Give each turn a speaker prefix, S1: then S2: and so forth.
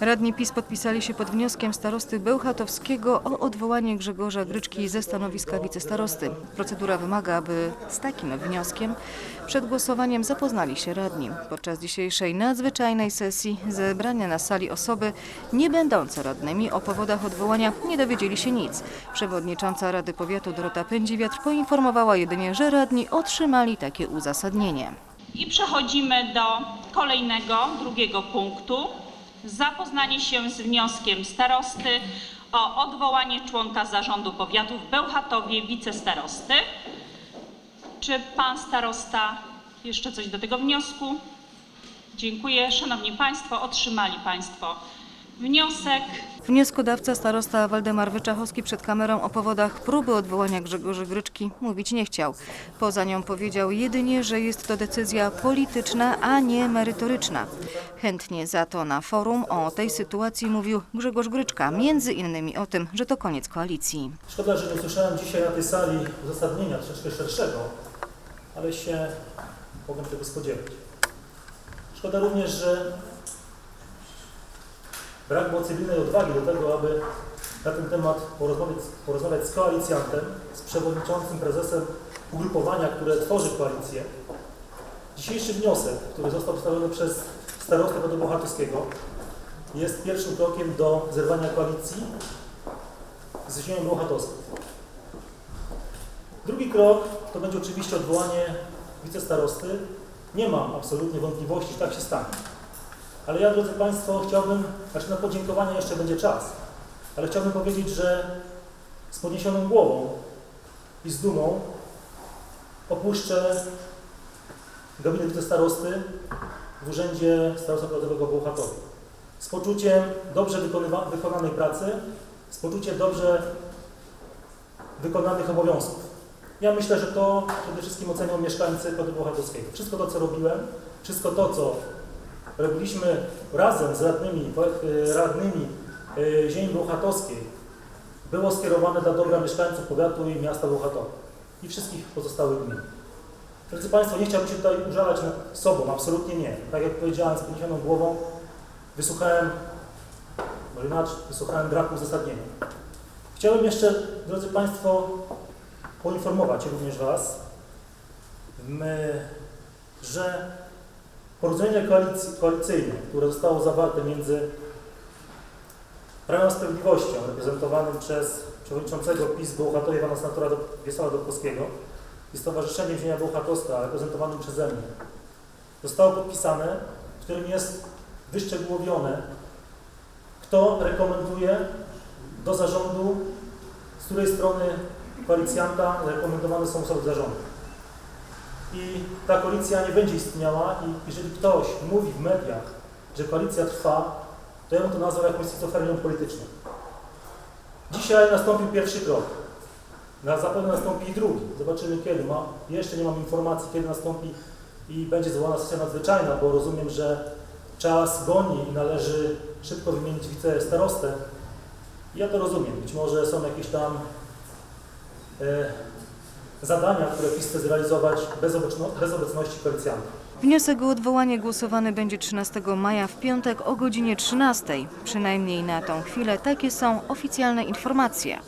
S1: Radni PiS podpisali się pod wnioskiem starosty Bełchatowskiego o odwołanie Grzegorza Gryczki ze stanowiska wicestarosty. Procedura wymaga, aby z takim wnioskiem przed głosowaniem zapoznali się radni. Podczas dzisiejszej nadzwyczajnej sesji zebrania na sali osoby nie będące radnymi o powodach odwołania nie dowiedzieli się nic. Przewodnicząca Rady Powiatu Dorota Pędziwiatr poinformowała jedynie, że radni otrzymali takie uzasadnienie.
S2: I przechodzimy do kolejnego, drugiego punktu. Zapoznanie się z wnioskiem starosty o odwołanie członka zarządu powiatu w Bełchatowie, wicestarosty. Czy pan starosta jeszcze coś do tego wniosku? Dziękuję. Szanowni Państwo, otrzymali Państwo wniosek.
S1: Wnioskodawca starosta Waldemar Wyczachowski przed kamerą o powodach próby odwołania Grzegorza Gryczki mówić nie chciał. Poza nią powiedział jedynie, że jest to decyzja polityczna, a nie merytoryczna. Chętnie za to na forum o tej sytuacji mówił Grzegorz Gryczka, między innymi o tym, że to koniec koalicji.
S3: Szkoda, że nie usłyszałem dzisiaj na tej sali uzasadnienia troszeczkę szerszego, ale się mogłem tego spodziewać. Szkoda również, że brak było cywilnej odwagi do tego, aby na ten temat porozmawiać, porozmawiać z koalicjantem, z przewodniczącym prezesem ugrupowania, które tworzy koalicję. Dzisiejszy wniosek, który został przedstawiony przez starostę Powiatu Bohatowskiego, jest pierwszym krokiem do zerwania koalicji z ziemią Bełchatowską. Drugi krok to będzie oczywiście odwołanie wicestarosty. Nie mam absolutnie wątpliwości, że tak się stanie. Ale ja, drodzy Państwo, chciałbym, znaczy na podziękowania jeszcze będzie czas, ale chciałbym powiedzieć, że z podniesioną głową i z dumą opuszczę gabinet wicestarosty w Urzędzie Starostwa Powiatowego w Bełchatowie. Z poczuciem dobrze wykonanej pracy, z poczuciem dobrze wykonanych obowiązków. Ja myślę, że to przede wszystkim ocenią mieszkańcy Powiatu Bohatowskiego. Wszystko to, co robiłem, wszystko to, co robiliśmy razem z radnymi, e, radnymi e, ziemi Bełchatowskiej, było skierowane dla dobra mieszkańców powiatu i miasta Bełchatowa i wszystkich pozostałych gmin. Drodzy Państwo, nie chciałbym się tutaj użalać nad sobą, absolutnie nie. Tak jak powiedziałem, z podniesioną głową wysłuchałem, inaczej, wysłuchałem braku uzasadnienia. Chciałbym jeszcze, drodzy Państwo, poinformować również Was, my, że porozumienie koalicyjne, które zostało zawarte między Prawem Sprawiedliwością, reprezentowanym przez przewodniczącego PiS w Bełchatowie pana senatora Wiesława Dobkowskiego i Stowarzyszeniem Ziemia Bełchatowska, reprezentowanym przeze mnie, zostało podpisane, w którym jest wyszczegółowione, kto rekomenduje do zarządu, z której strony koalicjanta rekomendowane są osoby zarządu. I ta koalicja nie będzie istniała i jeżeli ktoś mówi w mediach, że koalicja trwa, to ja bym to nazwał jakąś schizofrenią polityczną. Dzisiaj nastąpił pierwszy krok. Na zapewne nastąpi i drugi. Zobaczymy kiedy. Ma, jeszcze nie mam informacji, kiedy nastąpi i będzie zwołana sesja nadzwyczajna, bo rozumiem, że czas goni i należy szybko wymienić wicestarostę. Ja to rozumiem. Być może są jakieś tam e, zadania, które PiS chce zrealizować bez, obecno, bez obecności koalicjantów.
S1: Wniosek o odwołanie głosowany będzie 13 maja w piątek o godzinie 13. Przynajmniej na tą chwilę takie są oficjalne informacje.